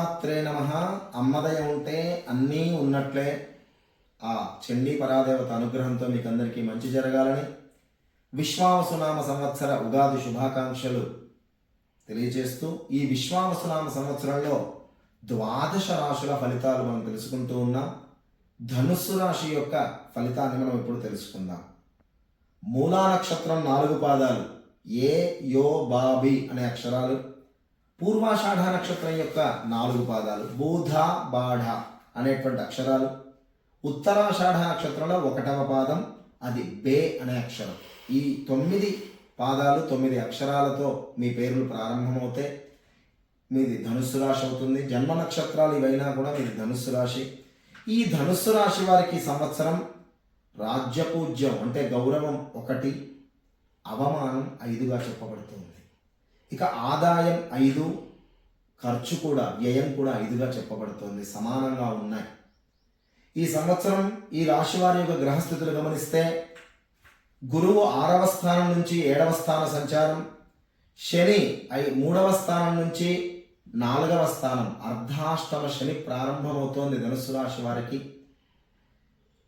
మాత్రే నమ. అమ్మదయ ఉంటే అన్నీ ఉన్నట్లే. ఆ చండీ పరాదేవత అనుగ్రహంతో మీకు అందరికీ మంచి జరగాలని విశ్వావసునామ సంవత్సర ఉగాది శుభాకాంక్షలు తెలియజేస్తూ ఈ విశ్వావసునామ సంవత్సరంలో ద్వాదశ రాశుల ఫలితాలు మనం తెలుసుకుంటూ ఉన్నాం. ధనుస్సు రాశి యొక్క ఫలితాన్ని మనం ఇప్పుడు తెలుసుకుందాం. మూలా నక్షత్రం నాలుగు పాదాలు. ఏ యో బాబి అనే అక్షరాలు. పూర్వాషాఢ నక్షత్రం యొక్క నాలుగు పాదాలు బూధ బాఢ అనేటువంటి అక్షరాలు. ఉత్తరాషాఢ నక్షత్రంలో ఒకటవ పాదం అది బే అనే అక్షరం. ఈ తొమ్మిది పాదాలు తొమ్మిది అక్షరాలతో మీ పేర్లు ప్రారంభమవుతాయి. మీది ధనుస్సు రాశి అవుతుంది. జన్మ నక్షత్రాలు ఇవైనా కూడా మీది ధనుస్సు రాశి. ఈ ధనుస్సు రాశి వారికి సంవత్సరం రాజ్యపూజ్యం అంటే గౌరవం ఒకటి అవమానం ఐదుగా చెప్పబడుతుంది. ఇక ఆదాయం ఐదు ఖర్చు కూడా వ్యయం కూడా ఐదుగా చెప్పబడుతోంది. సమానంగా ఉన్నాయి. ఈ సంవత్సరం ఈ రాశి వారి యొక్క గ్రహస్థితులు గమనిస్తే గురువు ఆరవ స్థానం నుంచి ఏడవ స్థాన సంచారం శని ఐ మూడవ స్థానం నుంచి నాలుగవ స్థానం అర్ధాష్టమ శని ప్రారంభమవుతోంది ధనుసు రాశి వారికి.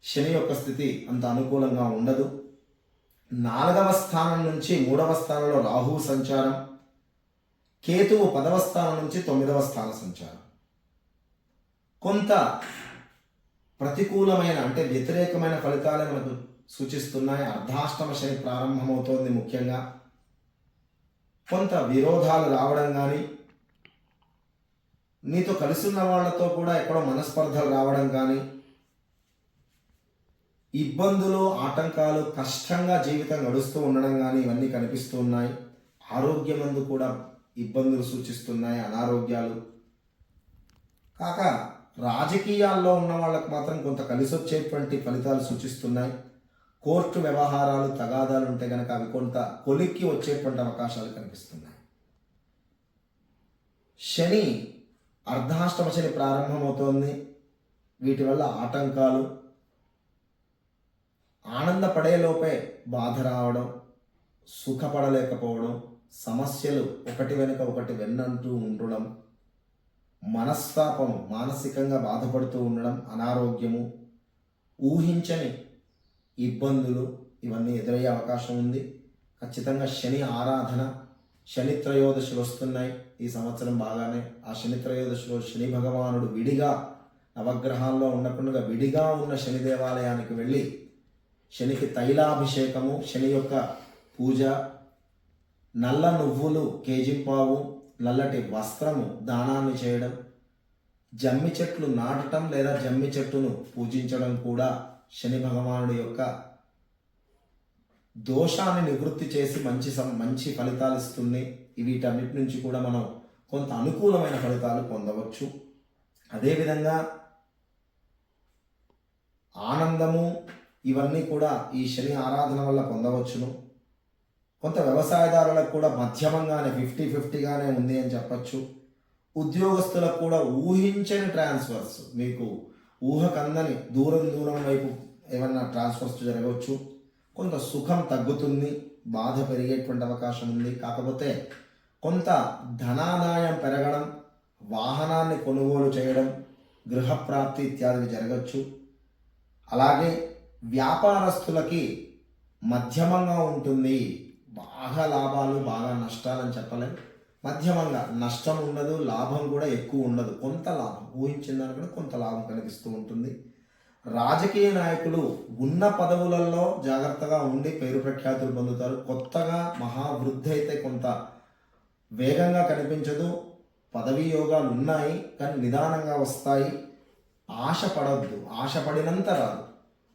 శని యొక్క స్థితి అంత అనుకూలంగా ఉండదు. నాలుగవ స్థానం నుంచి మూడవ స్థానంలో రాహువు సంచారం కేతువు పదవ స్థానం నుంచి తొమ్మిదవ స్థాన సంచారం. కొంత ప్రతికూలమైన అంటే వ్యతిరేకమైన ఫలితాలే మనకు సూచిస్తున్నాయి. అర్ధాష్టమ శని ప్రారంభమవుతోంది ముఖ్యంగా. కొంత విరోధాలు రావడం కానీ నీతో కలిసిన వాళ్ళతో కూడా ఎక్కడో మనస్పర్ధలు రావడం కానీ ఇబ్బందులు ఆటంకాలు కష్టంగా జీవితం గడుస్తూ ఉండడం కానీ ఇవన్నీ కనిపిస్తూ ఉన్నాయి. ఆరోగ్యమందు కూడా ఇబ్బందులు సూచిస్తున్నాయి అనారోగ్యాలు. కాక రాజకీయాల్లో ఉన్న వాళ్ళకు మాత్రం కొంత కలిసి వచ్చేటువంటి ఫలితాలు సూచిస్తున్నాయి. కోర్టు వ్యవహారాలు తగాదాలు ఉంటే కనుక అవి కొంత కొలిక్కి వచ్చేటువంటి అవకాశాలు కనిపిస్తున్నాయి. శని అర్ధాష్టమ శని ప్రారంభమవుతోంది. వీటి వల్ల ఆటంకాలు. ఆనందపడేలోపే బాధ రావడం సుఖపడలేకపోవడం సమస్యలు ఒకటి వెనుక ఒకటి వెన్నంటూ ఉండడం మనస్తాపం మానసికంగా బాధపడుతూ ఉండడం అనారోగ్యము ఊహించని ఇబ్బందులు ఇవన్నీ ఎదురయ్యే అవకాశం ఉంది. ఖచ్చితంగా శని ఆరాధన శని త్రయోదశులు వస్తున్నాయి ఈ సంవత్సరం బాగానే. ఆ శని త్రయోదశిలో శని భగవానుడు విడిగా నవగ్రహాల్లో ఉండకుండా విడిగా ఉన్న శని దేవాలయానికి వెళ్ళి శనికి తైలాభిషేకము శని యొక్క పూజ నల్ల నువ్వులు కేజింపావు నల్లటి వస్త్రము దానాన్ని చేయడం జమ్మి చెట్లు నాటడం లేదా జమ్మి చెట్టును పూజించడం కూడా శని భగవానుడి యొక్క దోషాన్ని నివృత్తి చేసి మంచి మంచి ఫలితాలు ఇస్తుంది. వీటన్నిటి నుంచి కూడా మనం కొంత అనుకూలమైన ఫలితాలు పొందవచ్చు. అదేవిధంగా ఆనందము ఇవన్నీ కూడా ఈ శని ఆరాధన వల్ల పొందవచ్చును. కొంత వ్యవసాయదారులకు కూడా మధ్యమంగానే ఫిఫ్టీ ఫిఫ్టీగానే ఉంది అని చెప్పచ్చు. ఉద్యోగస్తులకు కూడా ఊహించని ట్రాన్స్ఫర్స్. మీకు ఊహకందని దూరం దూరం వైపు ఏమన్నా ట్రాన్స్ఫర్స్ జరగవచ్చు. కొంత సుఖం తగ్గుతుంది. బాధ పెరిగేటువంటి అవకాశం ఉంది. కాకపోతే కొంత ధనాదాయం పెరగడం వాహనాన్ని కొనుగోలు చేయడం గృహప్రాప్తి ఇత్యాదివి జరగచ్చు. అలాగే వ్యాపారస్తులకి మధ్యమంగా ఉంటుంది. బాగా లాభాలు బాగా నష్టాలని చెప్పలేం. మధ్యమంగా నష్టం ఉండదు లాభం కూడా ఎక్కువ ఉండదు. కొంత లాభం ఊహించిన కూడా కొంత లాభం కనిపిస్తూ ఉంటుంది. రాజకీయ నాయకులు ఉన్న పదవులలో జాగ్రత్తగా ఉండి పేరు ప్రఖ్యాతులు పొందుతారు. కొత్తగా మహావృద్ధి అయితే కొంత వేగంగా కనిపించదు. పదవీ యోగాలు ఉన్నాయి కానీ నిదానంగా వస్తాయి. ఆశ పడవద్దు. ఆశ పడినంత రాదు.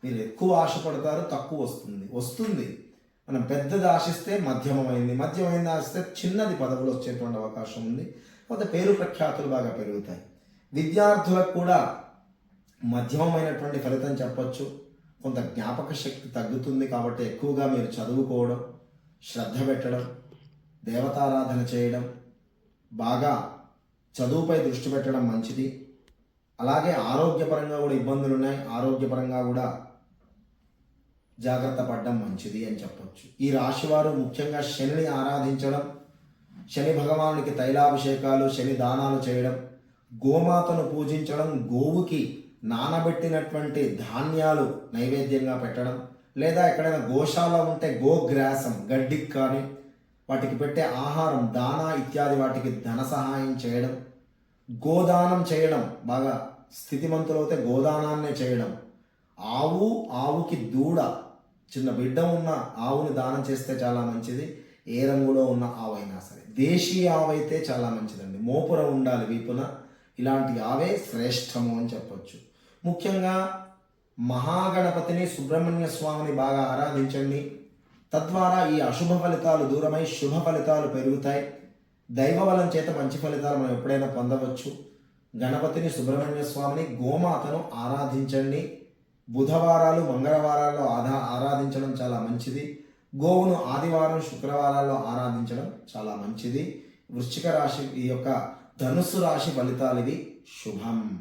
మీరు ఎక్కువ ఆశపడతారు తక్కువ వస్తుంది. వస్తుంది. మనం పెద్దది ఆశిస్తే మధ్యమమైంది మధ్యమైంది ఆశిస్తే చిన్నది పదవులు వచ్చేటువంటి అవకాశం ఉంది. కొంత పేరు ప్రఖ్యాతులు బాగా పెరుగుతాయి. విద్యార్థులకు కూడా మధ్యమమైనటువంటి ఫలితం చెప్పచ్చు. కొంత జ్ఞాపక శక్తి తగ్గుతుంది కాబట్టి ఎక్కువగా మీరు చదువుకోవడం శ్రద్ధ పెట్టడం దేవతారాధన చేయడం బాగా చదువుపై దృష్టి పెట్టడం మంచిది. అలాగే ఆరోగ్యపరంగా కూడా ఇబ్బందులు ఉన్నాయి ఆరోగ్యపరంగా కూడా జాగ్రత్త పడడం మంచిది అని చెప్పొచ్చు. ఈ రాశివారు ముఖ్యంగా శనిని ఆరాధించడం శని భగవానుడికి తైలాభిషేకాలు శని దానాలు చేయడం గోమాతను పూజించడం గోవుకి నానబెట్టినటువంటి ధాన్యాలు నైవేద్యంగా పెట్టడం లేదా ఎక్కడైనా గోశాల ఉంటే గోగ్రాసం గడ్డికి కానీ వాటికి పెట్టే ఆహారం దానా ఇత్యాది వాటికి ధన సహాయం చేయడం గోదానం చేయడం బాగా స్థితిమంతులవుతే గోదానాన్నే చేయడం ఆవు ఆవుకి దూడ చిన్న బిడ్డ ఉన్న ఆవుని దానం చేస్తే చాలా మంచిది. ఏ రంగులో ఉన్న ఆవు అయినా సరే. దేశీయ ఆవు అయితే చాలా మంచిదండి. మోపుర ఉండాలి వీపున. ఇలాంటి ఆవే శ్రేష్టము అని చెప్పొచ్చు. ముఖ్యంగా మహాగణపతిని సుబ్రహ్మణ్య స్వామిని బాగా ఆరాధించండి. తద్వారా ఈ అశుభ ఫలితాలు దూరమై శుభ ఫలితాలు పెరుగుతాయి. దైవబలం చేత మంచి ఫలితాలు మనం ఎప్పుడైనా పొందవచ్చు. గణపతిని సుబ్రహ్మణ్య స్వామిని గోమాతను ఆరాధించండి. బుధవారాలు మంగళవారాల్లో ఆధా ఆరాధించడం చాలా మంచిది. గోవును ఆదివారం శుక్రవారాల్లో ఆరాధించడం చాలా మంచిది. వృశ్చిక రాశి ఈ యొక్క ధనుస్సు రాశి ఫలితాలు ఇది శుభం.